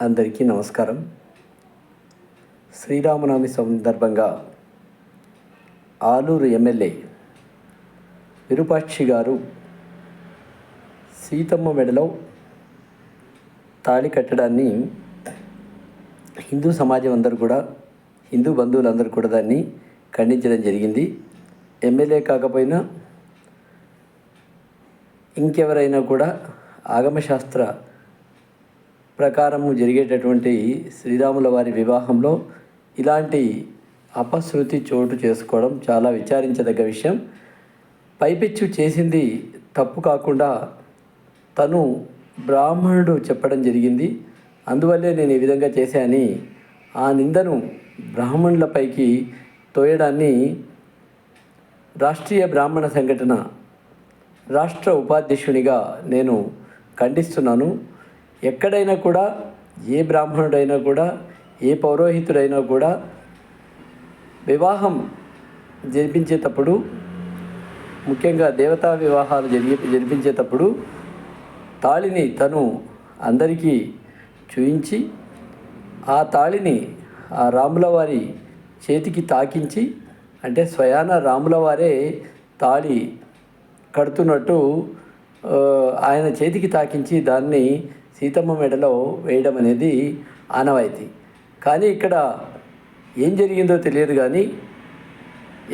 అందరికీ నమస్కారం. శ్రీరామనవమి సందర్భంగా ఆలూరు ఎమ్మెల్యే విరూపాక్షి గారు సీతమ్మ మెడలో తాళి కట్టడాన్ని హిందూ సమాజం అందరూ కూడా హిందూ బంధువులందరూ కూడా దాన్ని ఖండించడం జరిగింది. ఎమ్మెల్యే కాకపోయినా ఇంకెవరైనా కూడా ఆగమశాస్త్ర ప్రకారము జరిగేటటువంటి శ్రీరాముల వారి వివాహంలో ఇలాంటి అపశృతి చోటు చేసుకోవడం చాలా విచారించదగ్గ విషయం. పైపెచ్చు చేసింది తప్పు కాకుండా తను బ్రాహ్మణుడు చెప్పడం జరిగింది. అందువల్లే నేను ఈ విధంగా చేశాని. ఆ నిందను బ్రాహ్మణులపైకి తోయడాన్ని రాష్ట్రీయ బ్రాహ్మణ సంఘటన రాష్ట్ర ఉపాధ్యక్షునిగా నేను ఖండిస్తున్నాను. ఎక్కడైనా కూడా ఏ బ్రాహ్మణుడైనా కూడా ఏ పౌరోహితుడైనా కూడా వివాహం జరిపించేటప్పుడు ముఖ్యంగా దేవతా వివాహాలు జరిగి జరిపించేటప్పుడు తాళిని తను అందరికీ చూయించి ఆ తాళిని ఆ రాముల వారి చేతికి తాకించి అంటే స్వయాన రాముల వారే తాళి కడుతున్నట్టు ఆయన చేతికి తాకించి దాన్ని సీతమ్మ మెడలో వేయడం అనేది ఆనవాయితీ. కానీ ఇక్కడ ఏం జరిగిందో తెలియదు కానీ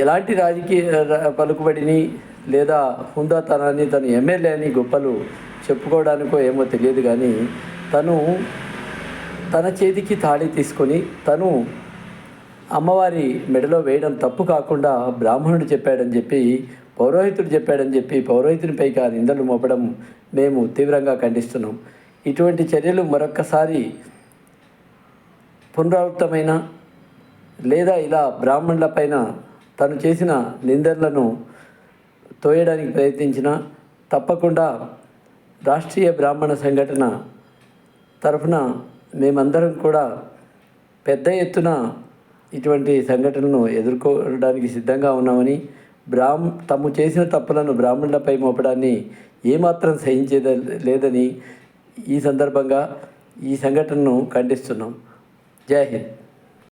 ఎలాంటి రాజకీయ పలుకుబడిని లేదా హుందాతనాన్ని తను ఎమ్మెల్యే అని గొప్పలు చెప్పుకోవడానికో ఏమో తెలియదు కానీ తను తన చేతికి తాళి తీసుకొని తను అమ్మవారి మెడలో వేయడం తప్పు కాకుండా బ్రాహ్మణుడు చెప్పాడని చెప్పి పౌరోహితుడు చెప్పాడని చెప్పి పౌరోహితునిపైకి నిందలు మోపడం మేము తీవ్రంగా ఖండిస్తున్నాం. ఇటువంటి చర్యలు మరొక్కసారి పునరావృతమైన లేదా ఇలా బ్రాహ్మణులపైన తను చేసిన నిందలను తోయడానికి ప్రయత్నించిన తప్పకుండా రాష్ట్రీయ బ్రాహ్మణ సంఘటన తరఫున మేమందరం కూడా పెద్ద ఎత్తున ఇటువంటి సంఘటనను ఎదుర్కోవడానికి సిద్ధంగా ఉన్నామని బ్రాహ్మ తాము చేసిన తప్పులను బ్రాహ్మణులపై మోపడాన్ని ఏమాత్రం సహించేద లేదని ఈ సందర్భంగా ఈ సంఘటనను ఖండిస్తున్నాం. జై హింద్.